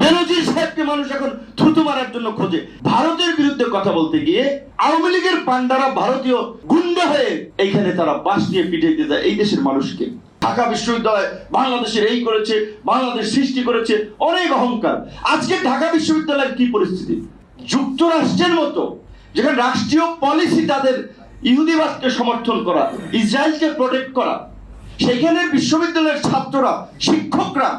বেনজির সাহেবকে মানুষ এখন থুতু মারার জন্য খোঁজে। ভারতের বিরুদ্ধে কথা বলতে গিয়ে আওয়ামী লীগের পান্ডারা ভারতীয় গুন্ডা হয়ে এইখানে তারা বাস নিয়ে পিঠে দিয়ে যায় এই দেশের মানুষকে। ঢাকা বিশ্ববিদ্যালয় বাংলাদেশের এই করেছে, বাংলাদেশ সৃষ্টি করেছে, অনেক অহংকার। আজকে ঢাকা বিশ্ববিদ্যালয়ের কি পরিস্থিতি? যুক্তরাষ্ট্রের মতো, যেখানে রাষ্ট্রীয় পলিসি তাদের ইহুদিবাদকে সমর্থন করা, ইসরায়েলকে প্রোটেক্ট করা সেখানে বিশ্ববিদ্যালয়ের ছাত্ররা, শিক্ষকরা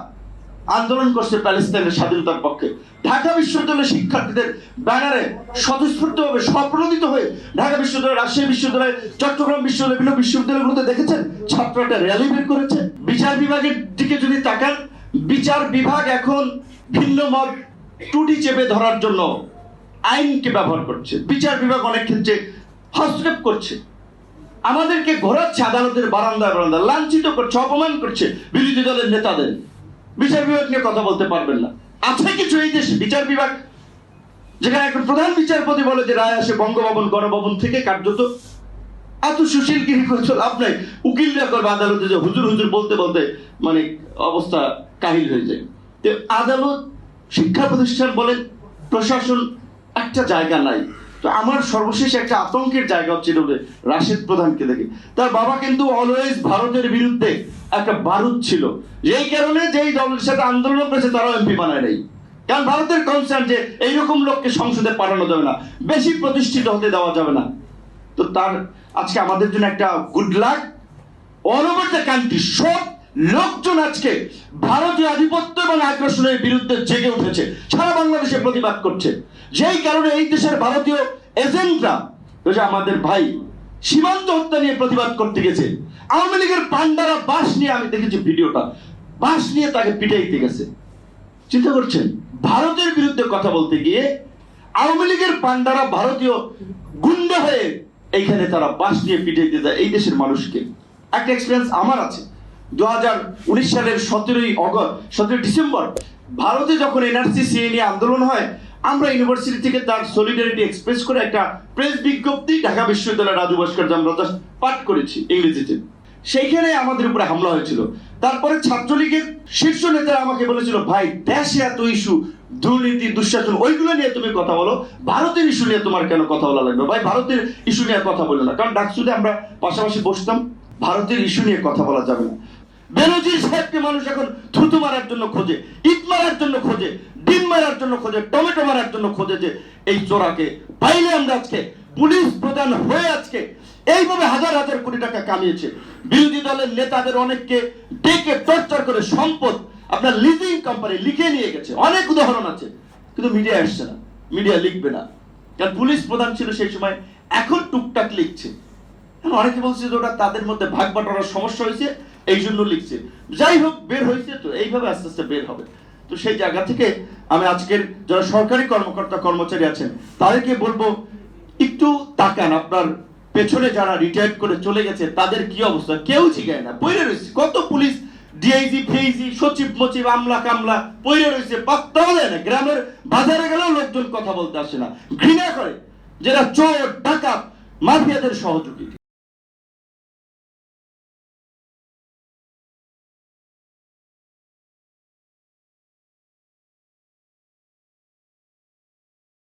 আন্দোলন করছে প্যালেস্তাইনের স্বাধীনতার পক্ষে। ঢাকা বিশ্ববিদ্যালয়ের শিক্ষার্থীদের ব্যানারে স্বতঃস্ফূর্তভাবে স্বপ্রণোদিত হয়ে ঢাকা বিশ্ববিদ্যালয়, রাজশাহী বিশ্ববিদ্যালয়, চট্টগ্রাম বিশ্ববিদ্যালয়, বিভিন্ন বিশ্ববিদ্যালয়গুলোতে দেখেছেন, ছাত্র একটা র্যালি বের করেছে। বিচার বিভাগের দিকে যদি তাকান, বিচার বিভাগ এখন ভিন্ন মত, টুটি চেপে ধরার জন্য আইনকে ব্যবহার করছে? বিচার বিভাগ অনেক ক্ষেত্রে হস্তক্ষেপ করছে। আমাদেরকে ঘোরাচ্ছে আদালতের বারান্দা বারান্দা লাঞ্ছিত করছে, অপমান করছে বিরোধী দলের নেতাদের। বিচার বিভাগ নিয়ে কথা বলতে পারবেন না। আছে কিছু এই দেশে বিচার বিভাগ, যেখানে একটা প্রধান বিচারপতি বলে যে রায় আসে বঙ্গভবন, গণভবন থেকে কার্যত। এত সুশীলগিরি করছ লাভ নাই? করবে আদালতে যে হুজুর হুজুর বলতে বলতে মানে অবস্থা কাহিল হয়ে যায়। তো আদালত, শিক্ষা প্রতিষ্ঠান বলেন, প্রশাসন একটা জায়গা নাই। তো আমার সর্বশেষ একটা আতঙ্কের জায়গা হচ্ছে রাশেদ প্রধানকে দেখে। তার বাবা কিন্তু অলওয়েজ ভারতের বিরুদ্ধে একটা বারুদ ছিল। যেই কারণে যেই দলের সাথে আন্দোলন করেছে, তারাও এমপি বানায় নাই। কারণ ভারতের কনসার্ন যে এইরকম লোককে সংসদে পাঠানো যাবে না, বেশি প্রতিষ্ঠিত হতে দেওয়া যাবে না। তো তার, আজকে আমাদের জন্য একটা good luck all over the country সব লোকজন আজকে ভারতীয় আধিপত্য এবং আগ্রাসনের বিরুদ্ধে জেগে উঠেছে। সারা বাংলাদেশে প্রতিবাদ করছে। যেই কারণে এই দেশের ভারতীয় এজেন্টরা আমাদের ভাই সীমান্ত হত্যা নিয়ে প্রতিবাদ করতে গেছে। আওয়ামী লীগের পান্ডারা বাস নিয়ে, আমি দেখেছি ভিডিওটা বাস নিয়ে তাকে পিটাইতে গেছে। চিন্তা করছেন? ভারতের বিরুদ্ধে কথা বলতে গিয়ে আওয়ামী লীগের পান্ডারা ভারতীয় গুন্ডা হয়ে এইখানে তারা বাস নিয়ে দিয়ে যায় এই দেশের মানুষকে। একটা এক্সপিরিয়েন্স আমার আছে। দু উনিশ সালের সতেরোই অগস্ট সতেরোই ডিসেম্বর, ভারতে যখন এনআরসি সিএ নিয়ে আন্দোলন হয় আমরা ইউনিভার্সিটি থেকে তার সলিডারিটি এক্সপ্রেস করে একটা প্রেস বিজ্ঞপ্তি ঢাকা বিশ্ববিদ্যালয়ের রাজু ভাস্কর আমরা পাঠ করেছি ইংরেজিতে। সেইখানে আমাদের উপরে হামলা হয়েছিল। তারপরে ছাত্রলীগের শীর্ষ নেতারা আমাকে বলেছিল, ভাই, দেশে এত ইস্যু, দুর্নীতি, দুঃশাসন, ওইগুলো নিয়ে তুমি কথা বলো। ভারতের ইস্যু নিয়ে তোমার কেন কথা বলা লাগবে? ভাই, ভারতের ইস্যু নিয়ে কথা বলো না। কারণ ডাকসুতে আমরা পাশাপাশি বসতাম। ভারতের ইস্যু নিয়ে কথা বলা যাবে না। বেনজির সাহেবকে মানুষ এখন থুতু মারার জন্য খোঁজে, ইট মারার জন্য খোঁজে মারার জন্য খোঁজে, টমেটো মারার জন্য খোঁজে যে এই চোরাকে। পাইলে আমরা আজকে পুলিশ প্রধান হয়ে আজকে এইভাবে হাজার হাজার কোটি টাকা কামিয়েছে। বিরোধী দলের নেতাদের অনেককে ডেকে টর্চার করে সম্পদ আপনার লিজিং কোম্পানি লিখে নিয়ে গেছে। অনেক উদাহরণ আছে, কিন্তু মিডিয়া আসছে না মিডিয়া লিখবে না। কারণ পুলিশ প্রধান ছিল সেই সময়, এখন টুকটাক লিখছে। অনেকে বলছে যে ওটা তাদের মধ্যে ভাগ বাটোয়ারার সমস্যা হয়েছে এই জন্য লিখছে। যাই হোক, বের হয়েছে তো, এইভাবে আস্তে আস্তে বের হবে। তো সেই জায়গা থেকে আমি আজকের যারা সরকারি কর্মকর্তা, কর্মচারী আছেন, তাদেরকে বলব, একটু তাকান আপনার পেছনে যারা রিটায়ার্ড করে চলে গেছে, তাদের কি অবস্থা? কেউ জিগায় না পইরে রয়েছে। কত পুলিশ ডিআইজি ফেইজি সচিব, মচিব, আমলা কামলা পইরে রয়েছে, পাত্তাও দেয় না। গ্রামের বাজারে গেলেও লোকজন কথা বলতে আসে না। ঘৃণা করে, যেটা চোর, ডাকাত, মাফিয়াদের সহযোগী।